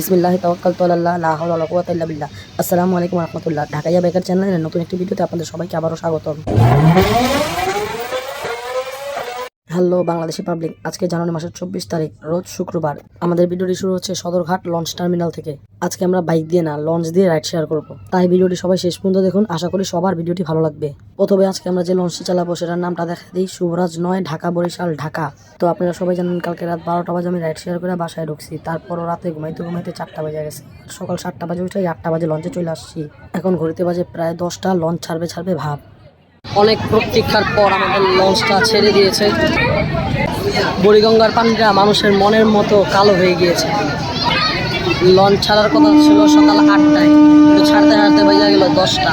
বিসমিল্লাহ তাওয়াক্কাল তোল্লাহ লা হাওলা ওয়ালা কুওয়াতা ইল্লা বিল্লাহ। আসসালামু আলাইকুম রাহমাতুল্লাহ। ঢাকাইয়া বেকার চ্যানেলের নতুন একটি ভিডিওতে আপনাদের সবাইকে আবারও স্বাগতম। হ্যালো বাংলাদেশি পাবলিক, আজকে জানুয়ারি মাসের চব্বিশ তারিখ, রোজ শুক্রবার। আমাদের ভিডিওটি শুরু হচ্ছে সদরঘাট লঞ্চ টার্মিনাল থেকে। আজকে আমরা বাইক দিয়ে না, লঞ্চ দিয়ে রাইড শেয়ার করব। তাই ভিডিওটি সবাই শেষ পর্যন্ত দেখুন, আশা করি সবার ভিডিওটি ভালো লাগবে। প্রথমে আজকে আমরা যে লঞ্চটি চালাবো, সেটার নামটা দেখা দিই, শুভরাজ নয়, ঢাকা, বরিশাল, ঢাকা। তো আপনারা সবাই জানেন, কালকে রাত বারোটা বাজে আমি রাইড শেয়ার করে বাসায় ঢুকছি। তারপরও রাতে ঘুমাইতে ঘুমাইতে চারটা বাজে গেছে। সকাল সাতটা বাজে উঠে আটটা বাজে লঞ্চে চলে আসছি। এখন ঘড়িতে বাজে প্রায় দশটা, লঞ্চ ছাড়বে ছাড়বে ভাব। অনেক প্রতীক্ষার পর আমাদের লঞ্চটা ছেড়ে দিয়েছে। বুড়িগঙ্গার পানিটা মানুষের মনের মতো কালো হয়ে গিয়েছে। লঞ্চ ছাড়ার কথা ছিল সকাল আটটায়। ছাড়তে ছাড়তে বেজে গেল দশটা।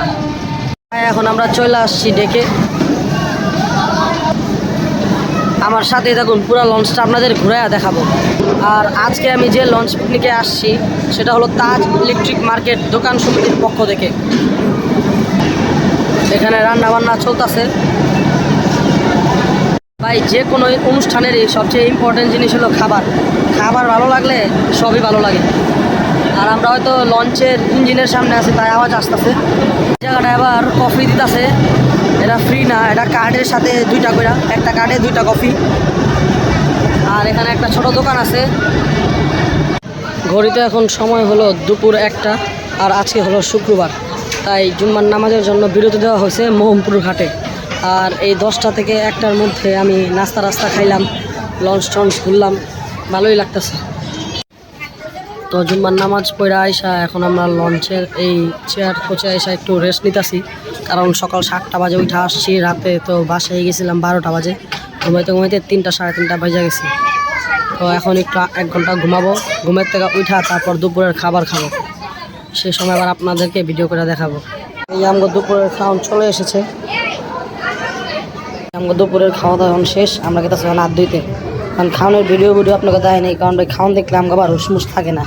এখন আমরা চলে আসছি ডেকে। আমার সাথে দেখুন পুরো লঞ্চটা আপনাদের ঘুরে দেখাবো। আর আজকে আমি যে লঞ্চ পিকনিকে আসছি, সেটা হলো তাজ ইলেকট্রিক মার্কেট দোকান সমিতির পক্ষ থেকে। এখানে রান্না বান্না চলতেছে। ভাই, যে কোনো অনুষ্ঠানেরই সবচেয়ে ইম্পর্টেন্ট জিনিস হলো খাবার। খাবার ভালো লাগলে সবই ভালো লাগে। আর আমরা হয়তো লঞ্চের ইঞ্জিনের সামনে আছি, তাই আওয়াজ আসতেছে। জায়গাটা আবার কফি দিতেছে। এটা ফ্রি না, এটা কার্ডের সাথে দুইটা করে একটা কার্ডে দুইটা কফি আর এখানে একটা ছোট দোকান আছে। ঘড়িতে এখন সময় হলো দুপুর একটা, আর আজকে হলো শুক্রবার। তাই জুম্মার নামাজের জন্য বিরতি দেওয়া হয়েছে মোহমপুর ঘাটে। আর এই দশটা থেকে একটার মধ্যে আমি নাস্তা রাস্তা খাইলাম লঞ্চ টঞ্চ ঘুরলাম, ভালোই লাগতেছে। তো জুম্মার নামাজ পড়ে আইসা এখন আমরা লঞ্চের এই চেয়ার কোচে আইসা একটু রেস্ট নিতেছি। কারণ সকাল সাতটা বাজে উঠে আসছি, রাতে তো বাসায় গেছিলাম বারোটা বাজে। ঘুমাইতে ঘুমাইতে তিনটা সাড়ে তিনটা বেজে গেছি। তো এখন একটু এক ঘণ্টা ঘুমাবো। ঘুমের থেকে উঠা তারপর দুপুরের খাবার খাব। সে সময় আবার আপনাদেরকে ভিডিও করে দেখাবো। এই আমগো দুপুরের খাওয়ান চলে এসেছে। আমগো দুপুরের খাওয়া দাওয়া শেষ। আমরা কেটে এখন হাত ধুইতে কারণ খাওয়ানোর ভিডিও ভিডিও আপনাকে দেয় নেই, কারণ ভাই খাওয়ান দেখলে আমাকে আবার হুসমুস থাকে না।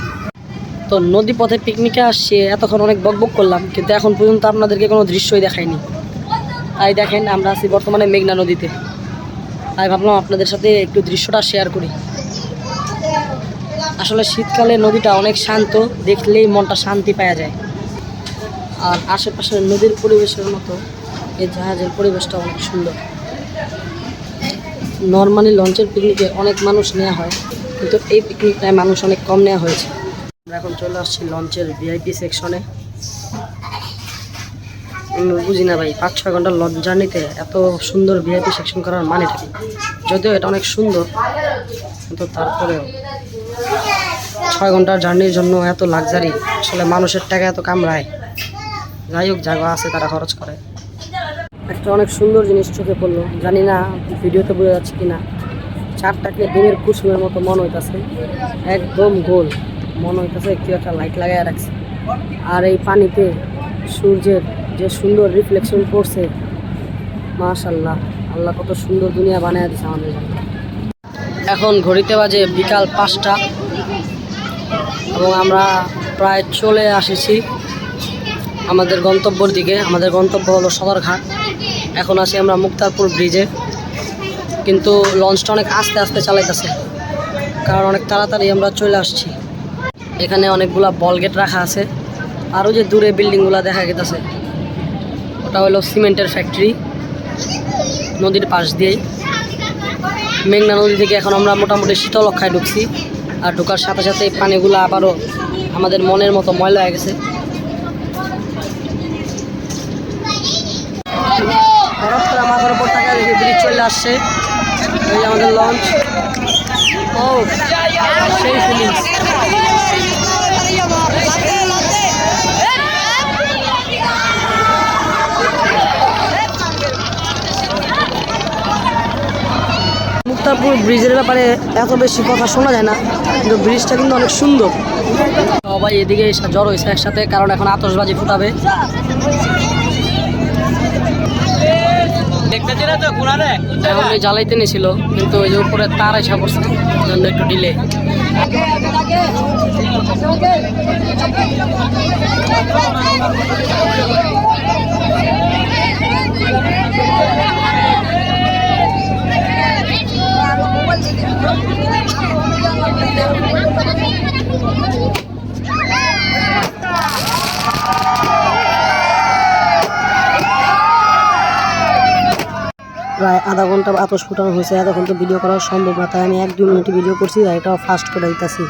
তো নদী পথে পিকনিকে আসছি, এতক্ষণ অনেক বকবক করলাম, কিন্তু এখন পর্যন্ত আপনাদেরকে কোনো দৃশ্যই দেখায়নি তাই দেখেন, আমরা আছি বর্তমানে মেঘনা নদীতে। তাই ভাবলাম আপনাদের সাথে একটু দৃশ্যটা শেয়ার করি। আসলে শীতকালে নদীটা অনেক শান্ত, দেখলেই মনটা শান্তি পাওয়া যায়। আর আশেপাশের নদীর পরিবেশের মতো এই জাহাজের পরিবেশটা অনেক সুন্দর। নর্মালি লঞ্চের পিকনিকে অনেক মানুষ নেওয়া হয়, কিন্তু এই পিকনিকটায় মানুষ অনেক কম নেওয়া হয়েছে। আমরা এখন চলে আসছি লঞ্চের ভিআইপি সেকশনে বুঝি না ভাই, পাঁচ ছয় ঘণ্টার লঞ্চ জার্নিতে এত সুন্দর ভিআইপি সেকশন করার মানে কি? যদিও এটা অনেক সুন্দর, কিন্তু তারপরেও ছয় ঘণ্টার জার্নির জন্য এত লাক্সারি। আসলে মানুষের টাকা এত কামড়ায়। যাই হোক জায়গা আছে তারা খরচ করে। একটা অনেক সুন্দর জিনিস চোখে পড়ল। জানি না ভিডিওতে বোঝা যাচ্ছে কি না চারটাকে ডিমের কুসুমের মতো মন হইতাছে। একদম গোল। মন হইতাছে কেউ একটা লাইট লাগাই রাখছে। আর এই পানিতে সূর্যের যে সুন্দর রিফ্লেকশন পড়ছে মাশাল্লাহ আল্লাহ কত সুন্দর দুনিয়া বানিয়ে দিচ্ছে আমাদের এখন ঘড়িতে বাজে বিকাল পাঁচটা। এবং আমরা প্রায় চলে আসেছি আমাদের গন্তব্যর দিকে। আমাদের গন্তব্য হলো সদরঘাট। এখন আছি আমরা মুক্তারপুর ব্রিজে। কিন্তু লঞ্চটা অনেক আস্তে আস্তে চালাইতেছে। কারণ অনেক তাড়াতাড়ি আমরা চলে আসছি। এখানে অনেকগুলা বল গেট রাখা আছে। আরও যে দূরে বিল্ডিংগুলো দেখা গেতেছে। ওটা হলো সিমেন্টের ফ্যাক্টরি। নদীর পাশ দিয়েই। মেঘনা নদী থেকে এখন আমরা মোটামুটি শীতলক্ষায় ঢুকছি। আর ঢোকার সাথে সাথে এই পানিগুলো আবারও আমাদের মনের মতো ময়লা হয়ে গেছে। মাথার উপর টাকা দেখে ব্রিজ চলে আসছে। এই আমাদের লঞ্চ। ও, সেই ফিলিংস মুক্তারপুর ব্রিজের ব্যাপারে এত বেশি কথা শোনা যায় না কিন্তু ব্রিজটা কিন্তু অনেক সুন্দর। সবাই এদিকে এসে জড়ো হয়েছে একসাথে কারণ এখন আতসবাজি ফুটাবে। এখন এই জ্বালাইতে নিয়েছিল কিন্তু ওই যে উপরে তার এসে পড়ছে ওই জন্য একটু ডিলে প্রায় আধা ঘণ্টা আতস ফুটানো হয়েছে আধা ঘণ্টা ভিডিও করা সম্ভব না, তাই আমি এক দুই মিনিট ভিডিও করছি আর এটাও ফাস্ট করে দিতেছি।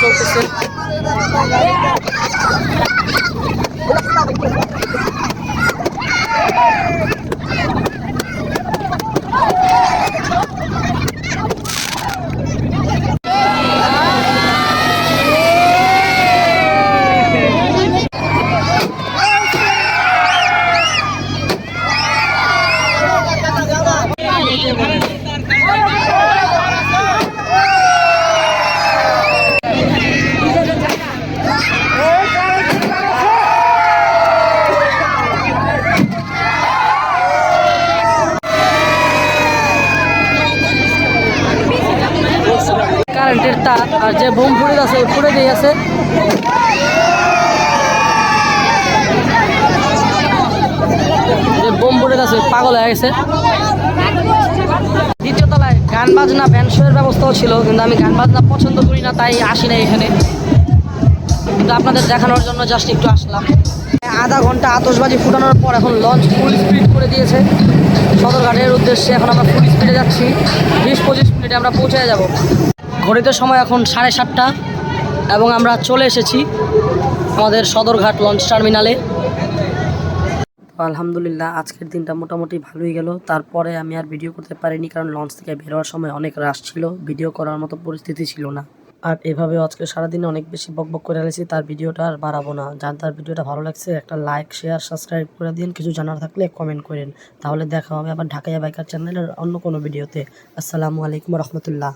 আতসবাজি আর যে বোম ফুড়ে আছে ফুড়ে দিয়ে আছে। যে বোম ফুড়ে আছে পাগল হয়ে গেছে। দ্বিতীয় তলায় গান বাজনা ব্যান্ড শোয়ের ব্যবস্থাও ছিল, কিন্তু আমি গান বাজনা পছন্দ করি না, তাই আসি না এখানে। কিন্তু আপনাদের দেখানোর জন্য জাস্ট একটু আসলাম। আধা ঘণ্টা আতসবাজি ফুটানোর পর এখন লঞ্চ ফুল স্পিড করে দিয়েছে। সদরঘাটের উদ্দেশ্যে এখন আমরা ফুল স্পিডে যাচ্ছি। বিশ পঁচিশ মিনিটে আমরা পৌঁছে যাব। ঘড়িতে সময় এখন সাড়ে সাতটা এবং আমরা চলে এসেছি আমাদের সদরঘাট লঞ্চ টার্মিনালে। আলহামদুলিল্লাহ, আজকের দিনটা মোটামুটি ভালোই গেল। তারপরে আমি আর ভিডিও করতে পারিনি কারণ লঞ্চ থেকে বেরোয়ার সময় অনেক রাশ ছিল, ভিডিও করার মতো পরিস্থিতি ছিল না। আর এভাবে আজকে সারাদিনে অনেক বেশি বক বক করে আলেছি তার ভিডিওটা আর বাড়াবো না। যার তার ভিডিওটা ভালো লাগছে, একটা লাইক শেয়ার সাবস্ক্রাইব করে দিন। কিছু জানার থাকলে কমেন্ট করেন। তাহলে দেখা হবে আবার ঢাকাইয়া বাইকার চ্যানেলের অন্য কোনো ভিডিওতে আসসালামু আলাইকুম রহমতুল্লাহ।